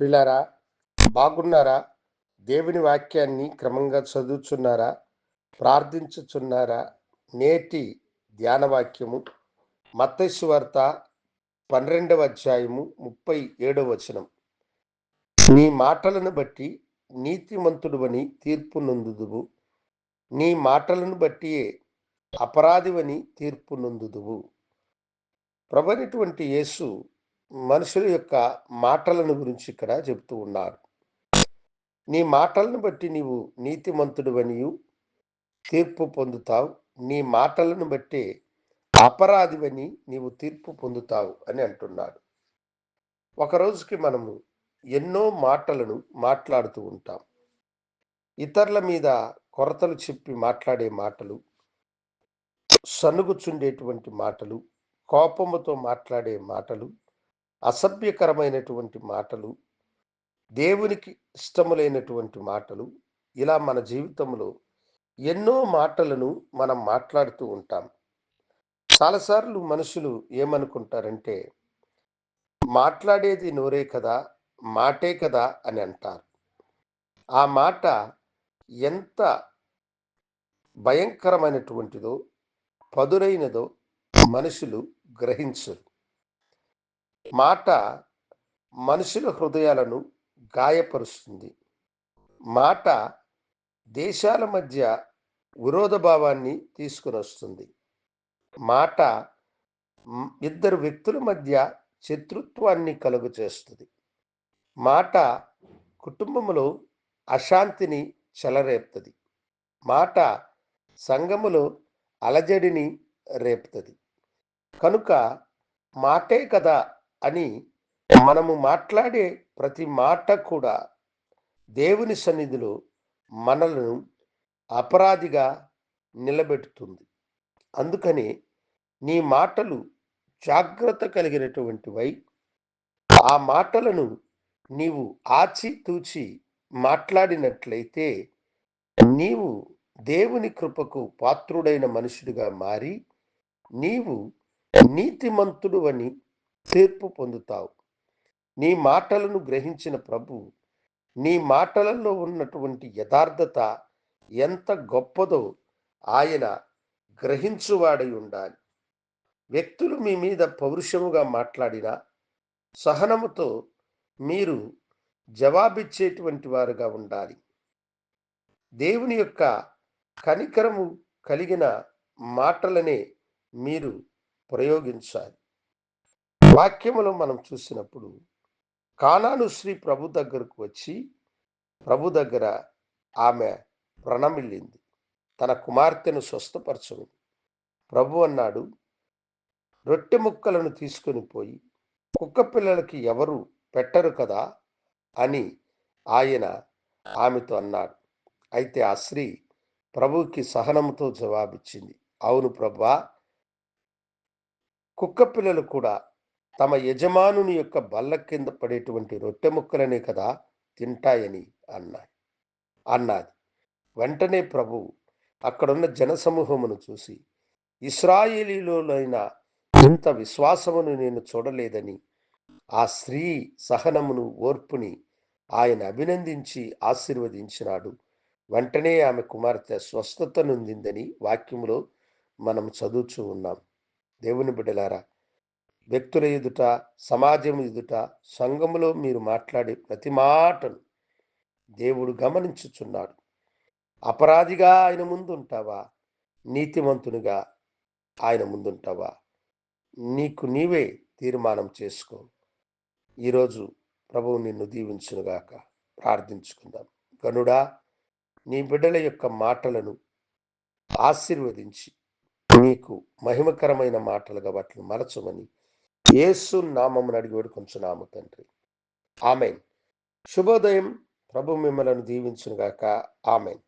ప్రిలారా బాగున్నారా? దేవుని వాక్యాన్ని క్రమంగా చదువుచున్నారా? ప్రార్థించుచున్నారా? నేటి ధ్యానవాక్యము వాక్యము వార్త పన్నెండవ అధ్యాయము ముప్పై ఏడవ వచనం. నీ మాటలను బట్టి నీతిమంతుడువని తీర్పు నొందుదువు. నీ మాటలను బట్టియే అపరాధివని తీర్పు నొందుదువు. ప్రభనటువంటి యేసు మనుషుల యొక్క మాటలను గురించి ఇక్కడ చెబుతూ ఉన్నారు. నీ మాటలను బట్టి నీవు నీతిమంతుడివనియు తీర్పు పొందుతావు. నీ మాటలను బట్టి అపరాధివని నీవు తీర్పు పొందుతావు అని అంటున్నాడు. ఒక రోజుకి మనము ఎన్నో మాటలను మాట్లాడుతూ ఉంటాం. ఇతరుల మీద కొరతలు చెప్పి మాట్లాడే మాటలు సనుగుచుండేటువంటి మాటలు కోపముతో మాట్లాడే మాటలు అసభ్యకరమైనటువంటి మాటలు దేవునికి ఇష్టములైనటువంటి మాటలు ఇలా మన జీవితంలో ఎన్నో మాటలను మనం మాట్లాడుతూ ఉంటాం. చాలాసార్లు మనుషులు ఏమనుకుంటారంటే మాట్లాడేది నోరే కదా మాటే కదా అని అంటారు. ఆ మాట ఎంత భయంకరమైనటువంటిదో పదురైనదో మనుషులు గ్రహించరు. మాట మనుషుల హృదయాలను గాయపరుస్తుంది. మాట దేశాల మధ్య విరోధ భావాన్ని తీసుకుని వస్తుంది మాట ఇద్దరు వ్యక్తుల మధ్య శత్రుత్వాన్ని కలుగు చేస్తుంది. మాట కుటుంబంలో అశాంతిని చెలరేపుతుంది. మాట సంఘములో అలజడిని రేపుతుంది. కనుక మాటే కదా అని మనము మాట్లాడే ప్రతి మాట కూడా దేవుని సన్నిధిలో మనలను అపరాధిగా నిలబెడుతుంది. అందుకని నీ మాటలు జాగ్రత్త కలిగినటువంటివై ఆ మాటలను నీవు ఆచితూచి మాట్లాడినట్లయితే నీవు దేవుని కృపకు పాత్రుడైన మనుషుడిగా మారి నీవు నీతిమంతుడు అని తీర్పు పొందుతావు. నీ మాటలను గ్రహించిన ప్రభు నీ మాటలలో ఉన్నటువంటి యథార్థత ఎంత గొప్పదో ఆయన గ్రహించువాడై ఉండాలి. వ్యక్తులు మీ మీద పౌరుషముగా మాట్లాడినా సహనముతో మీరు జవాబిచ్చేటువంటి వారుగా ఉండాలి. దేవుని యొక్క కనికరము కలిగిన మాటలనే మీరు ప్రయోగించాలి. వాక్యములో మనం చూసినప్పుడు కానాను శ్రీ ప్రభు దగ్గరకు వచ్చి ప్రభు దగ్గర ఆమె ప్రణమిల్లింది. తన కుమార్తెను స్వస్థపరచను. ప్రభు అన్నాడు రొట్టె ముక్కలను తీసుకొని పోయి కుక్క పిల్లలకి ఎవరు పెట్టరు కదా అని ఆయన ఆమెతో అన్నాడు. అయితే ఆ స్త్రీ ప్రభువుకి సహనంతో జవాబిచ్చింది అవును ప్రభా కుక్క పిల్లలు కూడా తమ యజమానుని యొక్క బల్ల కింద పడేటువంటి రొట్టె ముక్కలనే కదా తింటాయని అన్నాడు అన్నది. వెంటనే ప్రభు అక్కడున్న జనసమూహమును చూసి ఇస్రాయేలీలోనైన ఇంత విశ్వాసమును నేను చూడలేదని ఆ స్త్రీ సహనమును ఓర్పుని ఆయన అభినందించి ఆశీర్వదించినాడు. వెంటనే ఆమె కుమార్తె స్వస్థత నొందిందని వాక్యంలో మనం చదువుచూ ఉన్నాం. దేవుని బిడ్డలారా వ్యక్తుల ఎదుట సమాజం ఎదుట సంఘములో మీరు మాట్లాడే ప్రతి మాటను దేవుడు గమనించుచున్నాడు. అపరాధిగా ఆయన ముందుంటావా? నీతిమంతునిగా ఆయన ముందుంటావా? నీకు నీవే తీర్మానం చేసుకో. ఈరోజు ప్రభువు నిన్ను దీవించునుగాక. ప్రార్థించుకుందాం. గనుడా నీ బిడ్డల యొక్క మాటలను ఆశీర్వదించి నీకు మహిమకరమైన మాటలుగా వాటిని మరచమని యేసు నామమును అడిగి వేడుకొంచున్నాము తండ్రి. ఆమెన్. శుభోదయం. ప్రభు మిమ్మలను దీవించునుగాక. ఆమెన్.